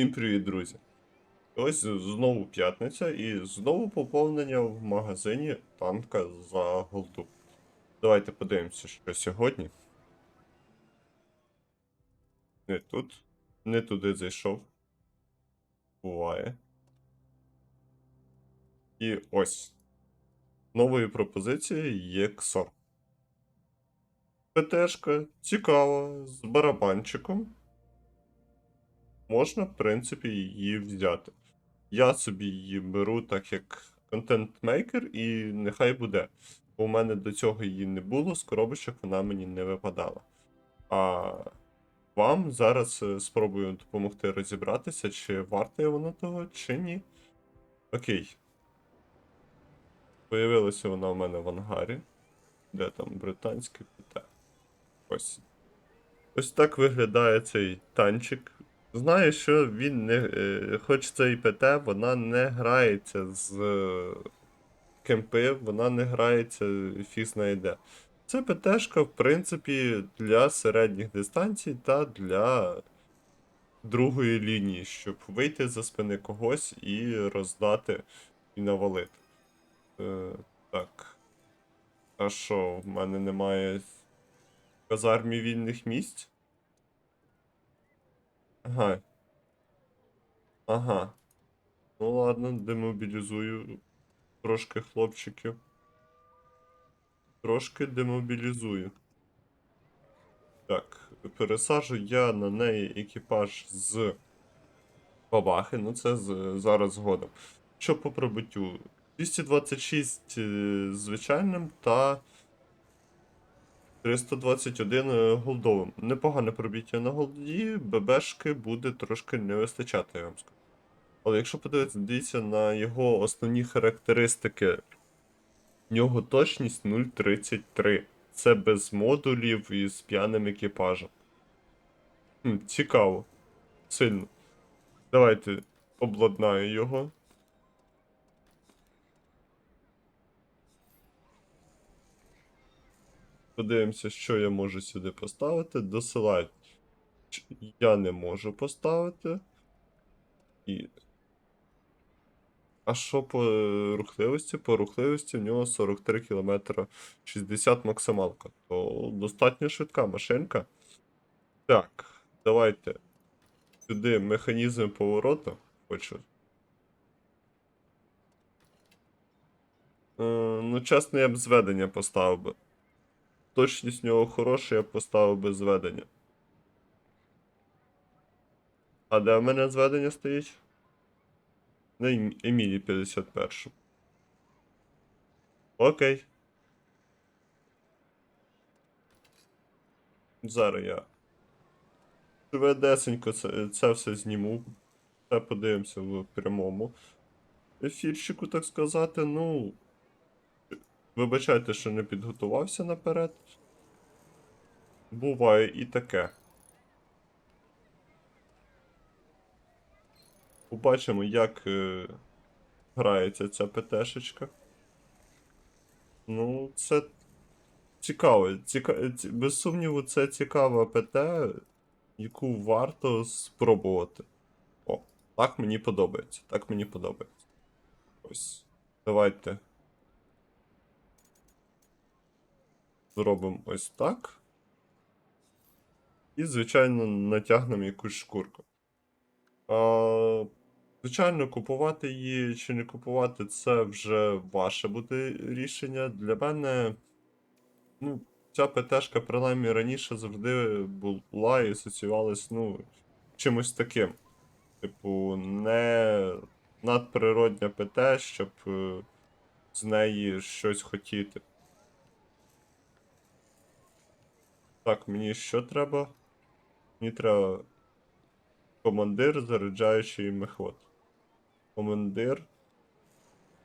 Всім привіт, друзі! Ось знову п'ятниця і знову поповнення в магазині танка за голду. Давайте подивимося, що сьогодні. Не тут. Не туди зайшов. Буває. І ось. Новою пропозицією є XOR. ПТшка цікава, з барабанчиком можна, в принципі, її взяти. Я собі її беру так як контент-мейкер, і нехай буде. Бо у мене до цього її не було, з коробочок вона мені не випадала. А вам зараз е, спробую допомогти розібратися, чи варте воно того, чи ні. Окей. Появилася вона у мене в ангарі. Де там британське ПТ. Ось. Ось так виглядає цей танчик. Знаю, що він не. е, Хоч це і ПТ, вона не грається з е, кемпи, вона не грається фіг знає де. Це ПТшка, в принципі, для середніх дистанцій та для другої лінії, щоб вийти за спини когось і роздати і навалити. Е, так. А що, в мене немає казармі вільних місць? Ага. Ага. Ну ладно, демобілізую трошки хлопчиків. Трошки демобілізую. Так, пересаджу я на неї екіпаж з Бабахи, ну це з, зараз згодом. Що по пробиттю? 226 е, звичайним та 321 е, голдовим. Непогане пробиття на голді, ББшки буде трошки не вистачати, я вам скажу. Але якщо подивитися дивіться на його основні характеристики, в нього точність 0.33. Це без модулів і з п'яним екіпажем. Хм, цікаво. Сильно. Давайте обладнаю його. Подивимося, що я можу сюди поставити. Досилають. Ч- Я не можу поставити. І. А що по рухливості? По рухливості в нього 43 км 60 максималка. То достатньо швидка машинка. Так, давайте. Сюди механізм повороту. Хочу. Е, ну, чесно, я б зведення поставив би. Точність нього хороша, я поставив би зведення. А де в мене зведення стоїть? На Ем- Емілі 51. Окей. Зараз я. Швидесенько це, це все зніму. Це подивимося в прямому ефірчику, так сказати. Ну. Вибачайте, що не підготувався наперед. Буває і таке. Побачимо, як е, грається ця ПТшечка. Ну, це цікаво. Ціка... ці- Без сумніву, це цікава ПТ, яку варто спробувати. О, так мені подобається. Так мені подобається. Ось. Давайте. Зробимо ось так. І, звичайно, натягнемо якусь шкурку. А, звичайно, купувати її чи не купувати, це вже ваше буде рішення. Для мене, ну, ця ПТшка, принаймні, раніше завжди була і асоціювалась, ну, чимось таким. Типу, не надприродня ПТ, щоб е, з неї щось хотіти. Так, мені що треба? Мені треба командир, заряджаючий мехвод. Командир.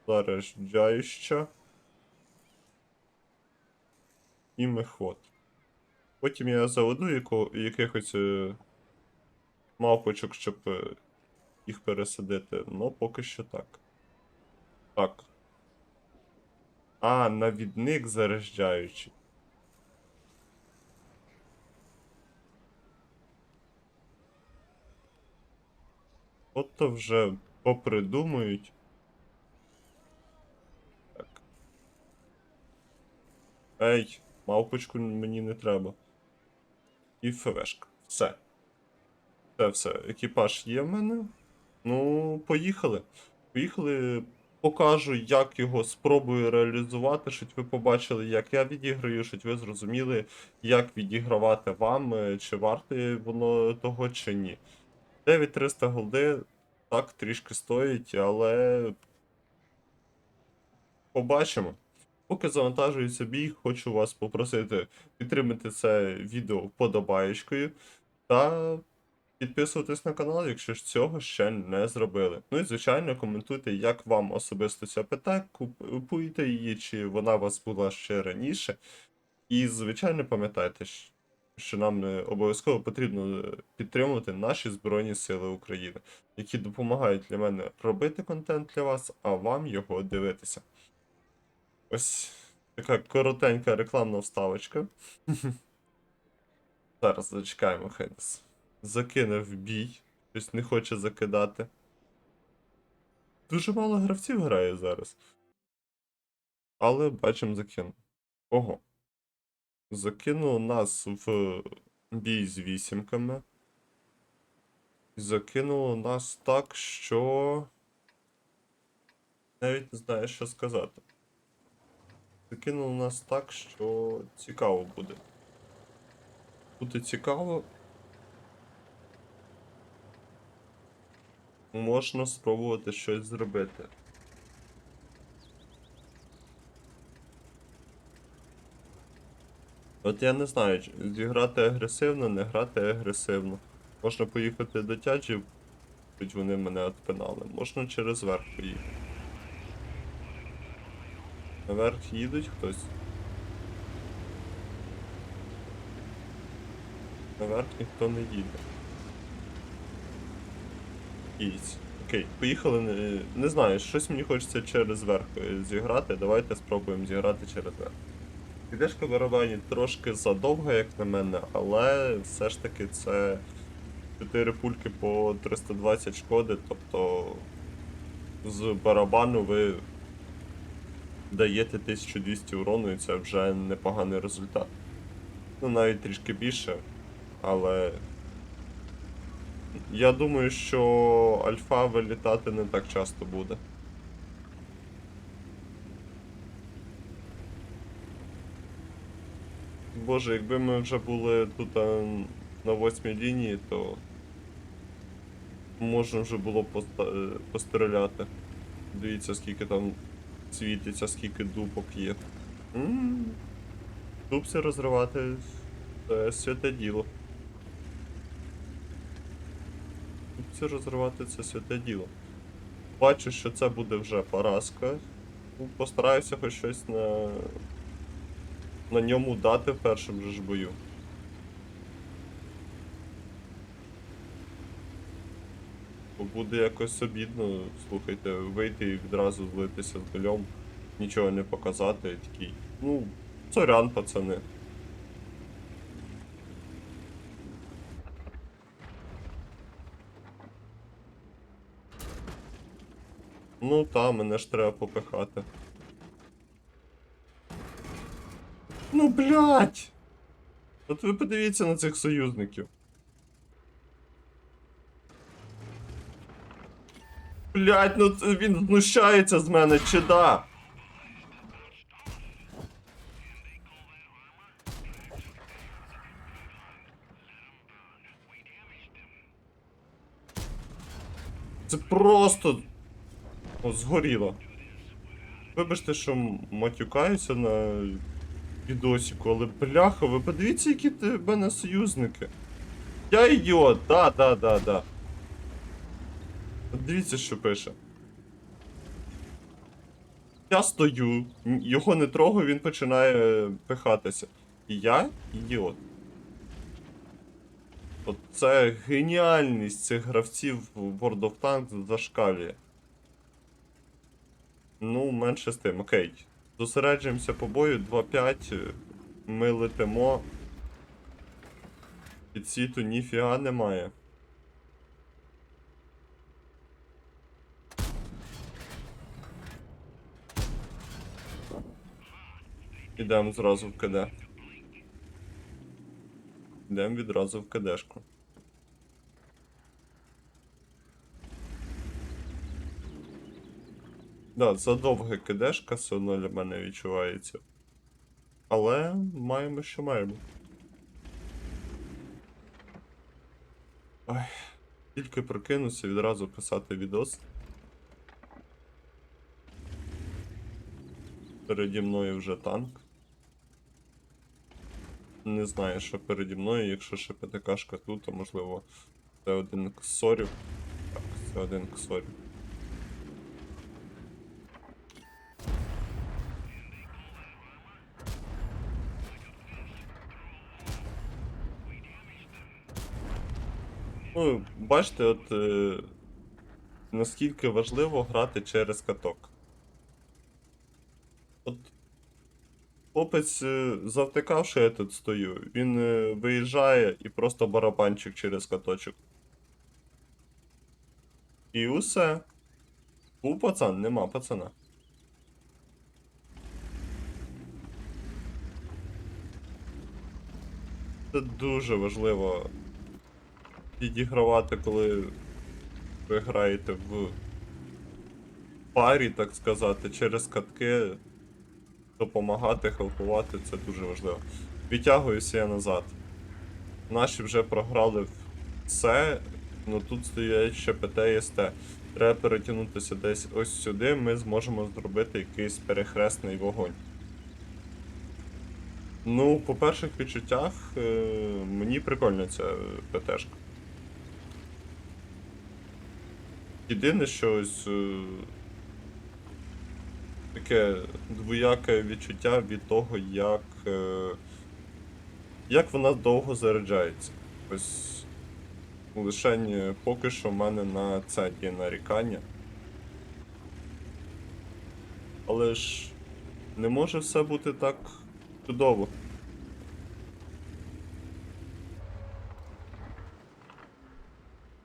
Заряджаюча. І мехвод. Потім я заведу яко, якихось е, мавпочок, щоб е, їх пересадити. Ну, поки що так. Так. А, навідник заряджаючий. От то вже попридумують. Так. Ей, мавпочку мені не треба. І ФВшка. Все. Це все. Екіпаж є в мене. Ну, поїхали. Поїхали. Покажу, як його спробую реалізувати, щоб ви побачили, як я відіграю, щоб ви зрозуміли, як відігравати вам, е, чи варте воно того, чи ні. 9300 голди так трішки стоїть, але побачимо. Поки завантажується бій, хочу вас попросити підтримати це відео вподобаєчкою та підписуватись на канал, якщо ж цього ще не зробили. Ну і звичайно, коментуйте, як вам особисто ця пита, купуєте її, чи вона у вас була ще раніше. І, звичайно, пам'ятайте, щ- що нам е, обов'язково потрібно е, підтримувати наші Збройні Сили України, які допомагають для мене робити контент для вас, а вам його дивитися. Ось така коротенька рекламна вставочка. Зараз зачекаємо, хай закине в бій. Щось не хоче закидати. Дуже мало гравців грає зараз. Але бачимо закинув. Ого. Закинув нас в бій з вісімками. Закинуло нас так, що. Навіть не знаю, що сказати. Закинуло нас так, що цікаво буде. Буде цікаво. Можна спробувати щось зробити. От я не знаю, чи зіграти агресивно, не грати агресивно. Можна поїхати до тяджів, хоч вони мене отпинали. Можна через верх поїхати. Наверх їдуть хтось. Наверх ніхто не їде. Їдь. Окей, поїхали. Не, не знаю, щось мені хочеться через верх е, зіграти. Давайте спробуємо зіграти через верх. Підешка барабані трошки задовга, як на мене, але все ж таки це 4 пульки по 320 шкоди, тобто з барабану ви даєте 1200 урону і це вже непоганий результат. Ну навіть трішки більше, але я думаю, що альфа вилітати не так часто буде. Боже, якби ми вже були тут на восьмій лінії, то можна вже було е, постріляти. Дивіться, скільки там світиться, скільки дупок є. М, Дупси розривати це святе діло. Дупси розривати це святе діло. Бачу, що це буде вже поразка. Постараюся хоч щось на на ньому дати в першому же ж бою. Бо буде якось обідно, слухайте, вийти і відразу злитися з нульом, нічого не показати, і такий. Ну, сорян, пацани. Ну та, мене ж треба попихати. Блядь! От ви подивіться на цих союзників. Блядь, ну він знущається з мене, чи да? Це просто. О, згоріло. Вибачте, що матюкаюся на відосіку, але бляха, ви подивіться, які в мене союзники. Я ідіот, да, да, да, да. Дивіться, що пише. Я стою, його не трогаю, він починає пихатися. І я ідіот. От це геніальність цих гравців в World of Tanks зашкалює. Ну, менше з тим, окей. Зосереджуємося по бою, 2-5. Е, ми летимо. Підсіту ніфіга немає. Ідемо зразу в КД. Йдемо відразу в КДшку. Да, задовге КДшка все одно для мене відчувається. Але маємо, що маємо. Ой, тільки прокинувся відразу писати відос. Переді мною вже танк. Не знаю, що переді мною, якщо ще ПТКшка тут, то можливо це один ксорів. Так, це один ксорів. Ну, бачите, от е, наскільки важливо грати через каток. От хлопець е, завтикав, я тут стою, він е, виїжджає і просто барабанчик через каточок. І усе. Був пацан, нема пацана. Це дуже важливо підігравати, коли ви граєте в парі, так сказати, через катки, допомагати, хелпувати, це дуже важливо. Відтягуюся я назад. Наші вже програли все, ну тут стоять ще ПТ і СТ. Треба перетягнутися десь ось сюди, ми зможемо зробити якийсь перехресний вогонь. Ну, по перших відчуттях, е, мені прикольна ця ПТшка. Єдине, що ось е, таке двояке відчуття від того, як, е, як вона довго заряджається. Ось лише поки що в мене на це є нарікання. Але ж не може все бути так чудово.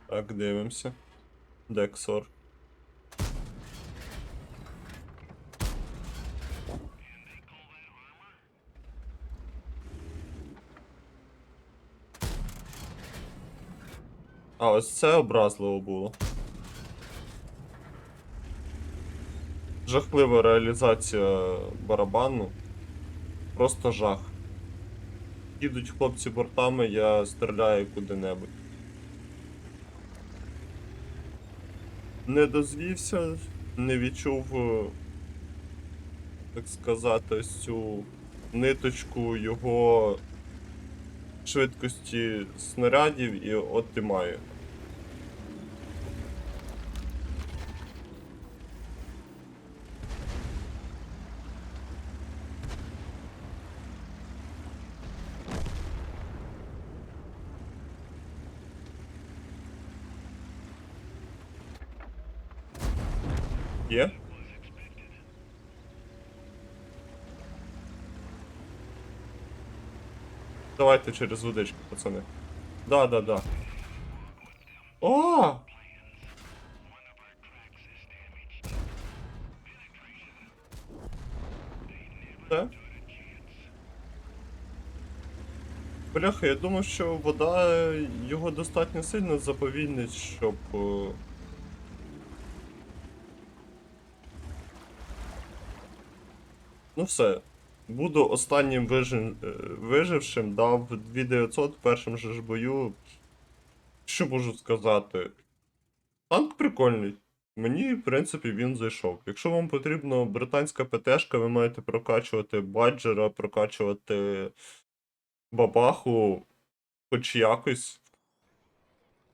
Так, дивимося. Дексор. А, ось це образливо було. Жахлива реалізація барабану. Просто жах. Їдуть хлопці бортами, я стріляю куди-небудь. Не дозвівся, не відчув, е, так сказати, цю ниточку його швидкості снарядів і от і маю. Є? Давайте через водичку, пацани. Да, да, да. О! Це? Бляха, я думав, що вода його достатньо сильно заповільнить, щоб. Ну все. Буду останнім вижив... е, вижившим, дав 2900 в першому же ж бою. Що можу сказати? Танк прикольний. Мені, в принципі, він зайшов. Якщо вам потрібна британська ПТшка, ви маєте прокачувати баджера, прокачувати бабаху хоч якось.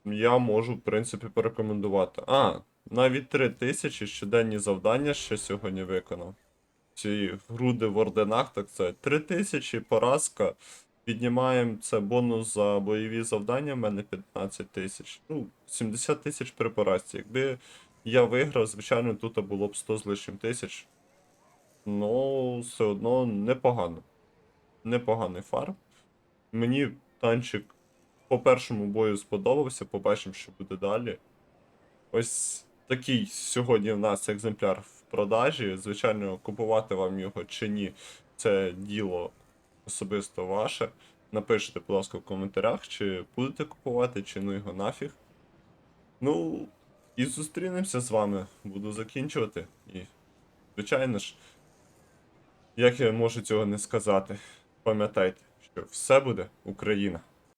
Я можу, в принципі, порекомендувати. А, навіть 3000 щоденні завдання ще сьогодні виконав ці груди в орденах, так це 3000 поразка. Піднімаємо це бонус за бойові завдання, в мене 15 тисяч. Ну, 70 тисяч при поразці. Якби я виграв, звичайно, тут було б 100 з лишнім тисяч. Ну, все одно непогано. Непоганий фарм. Мені танчик по першому бою сподобався, побачимо, що буде далі. Ось такий сьогодні в нас екземпляр продажі. Звичайно, купувати вам його чи ні, це діло особисто ваше. Напишіть, будь ласка, в коментарях, чи будете купувати, чи ну його нафіг. Ну, і зустрінемося з вами. Буду закінчувати. І, звичайно ж, як я можу цього не сказати, пам'ятайте, що все буде Україна.